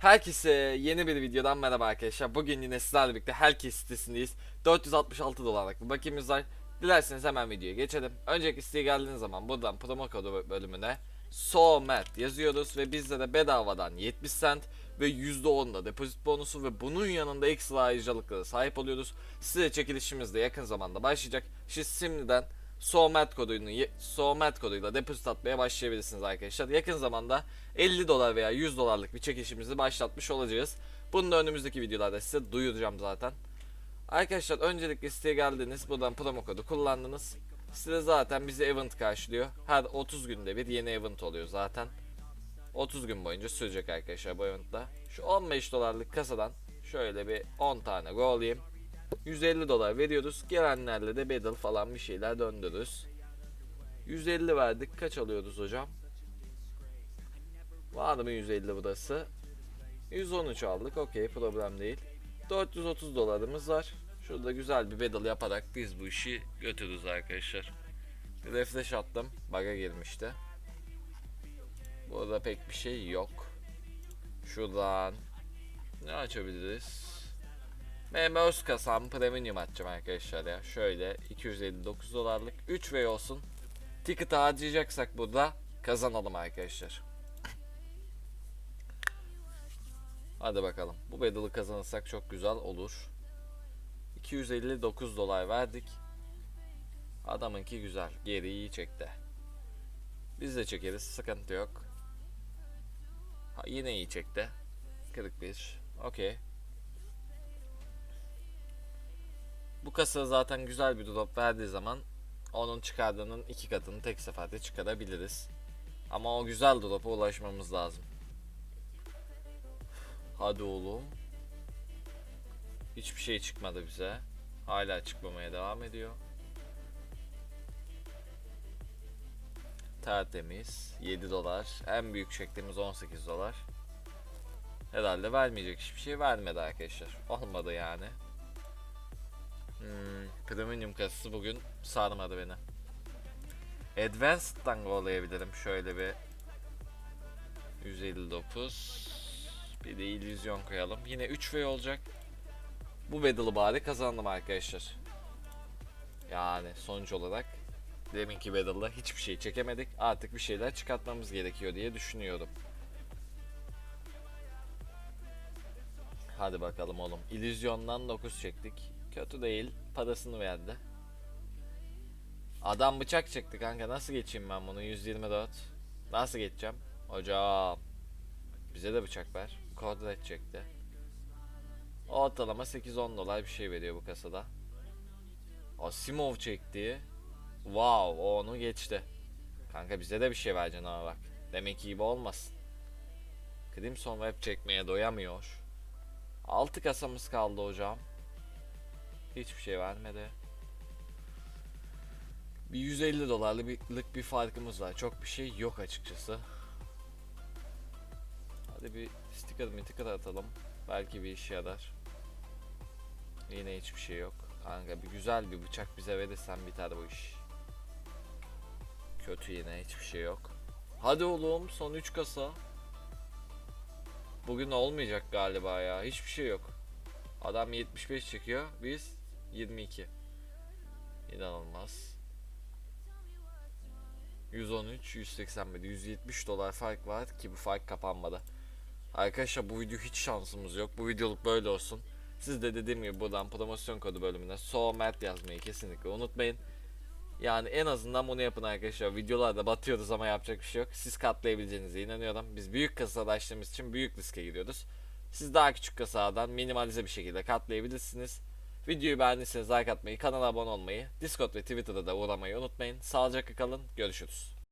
Herkese yeni bir videodan merhaba arkadaşlar. Bugün yine sizlerle birlikte herkes sitesindeyiz. 466 dolarlık bir bakiyemiz var. Dilerseniz hemen videoya geçelim. Önceki siteye geldiğiniz zaman buradan promo kodu bölümüne SOMAT yazıyoruz ve bizde de bedavadan 70 cent ve %10 da depozit bonusu ve bunun yanında ekstra ayrıcalıklara sahip oluyoruz. Size çekilişimiz de yakın zamanda başlayacak. Siz şimdiden SOMAT kodunu SOMAT koduyla depozit atmaya başlayabilirsiniz arkadaşlar. Yakın zamanda 50 dolar veya 100 dolarlık bir çekişimizi başlatmış olacağız. Bunu da önümüzdeki videolarda size duyuracağım zaten. Arkadaşlar öncelikle siteye geldiniz. Buradan promo kodu kullandınız. Site zaten bizi event karşılıyor. Her 30 günde bir yeni event oluyor zaten. 30 gün boyunca sürecek arkadaşlar bu eventta. Şu 15 dolarlık kasadan şöyle bir 10 tane go alayım. 150 dolar veriyoruz. Gelenlerle de battle falan bir şeyler döndürürüz. 150 verdik. Kaç alıyoruz hocam? Var mı 150 burası? 113 aldık. Okey problem değil. 430 dolarımız var. Şurada güzel bir battle yaparak biz bu işi götürürüz arkadaşlar. Bir refresh attım. Bug'a girmişti. Burada pek bir şey yok. Şuradan ne açabiliriz? Öz kasam premium açacağım arkadaşlar ya. Şöyle 259 dolarlık 3 ve olsun. Ticket harcayacaksak burada kazanalım arkadaşlar. Hadi bakalım. Bu battle'ı kazanırsak çok güzel olur. 259 dolar verdik. Adamınki güzel. Geri iyi çekti. Biz de çekeriz. Sıkıntı yok. Ha, yine iyi çekti. 41. Okey. Bu kasa zaten güzel bir drop verdiği zaman onun çıkardığının iki katını tek seferde çıkarabiliriz. Ama o güzel drop'a ulaşmamız lazım. Hadi oğlum. Hiçbir şey çıkmadı bize. Hala çıkmamaya devam ediyor. Tertemiz. 7 dolar. En büyük çektiğimiz 18 dolar. Herhalde vermeyecek hiçbir şey vermedi arkadaşlar. Olmadı yani. Hmm, premium kasası bugün sarmadı beni. Advanced'dan gollayabilirim şöyle bir 159 bir de illüzyon koyalım. Yine 3 v olacak. Bu battle'ı bari kazandım arkadaşlar. Yani sonuç olarak deminki battle'da hiçbir şey çekemedik. Artık bir şeyler çıkartmamız gerekiyor diye düşünüyorum. Hadi bakalım oğlum. İllüzyondan 9 çektik. Kötü değil. Parasını verdi. Adam bıçak çekti kanka. Nasıl geçeyim ben bunu? 124. Nasıl geçeceğim? Hocam. Bize de bıçak ver. Kodret çekti. Ortalama 8-10 dolar bir şey veriyor bu kasada. Asimov çekti. Wow o onu geçti. Kanka bize de bir şey vereceksin ama bak. Demek ki gibi olmasın. Crimson Web çekmeye doyamıyor. 6 kasamız kaldı hocam. Hiçbir şey vermedi. Bir 150 dolarlık bir farkımız var. Çok bir şey yok açıkçası. Hadi bir sticker miticker atalım. Belki bir işe yarar. Yine hiçbir şey yok. Kanka bir güzel bir bıçak bize verirsen biter bu iş. Kötü yine hiçbir şey yok. Hadi oğlum son 3 kasa. Bugün olmayacak galiba ya. Hiçbir şey yok. Adam 75 çekiyor. Biz 22. İnanılmaz. 113, 181, 170 dolar fark var ki bu fark kapanmadı. Arkadaşlar bu video hiç şansımız yok. Bu videoluk böyle olsun. Siz de dediğim gibi buradan promosyon kodu bölümüne SOMAT yazmayı kesinlikle unutmayın. Yani en azından bunu yapın arkadaşlar. Videolarda batıyoruz ama yapacak bir şey yok. Siz katlayabileceğinize inanıyorum. Biz büyük kasada açtığımız için büyük riske giriyoruz. Siz daha küçük kasadan minimalize bir şekilde katlayabilirsiniz. Videoyu beğendiyseniz like atmayı, kanala abone olmayı, Discord ve Twitter'da da uğramayı unutmayın. Sağlıcakla kalın, görüşürüz.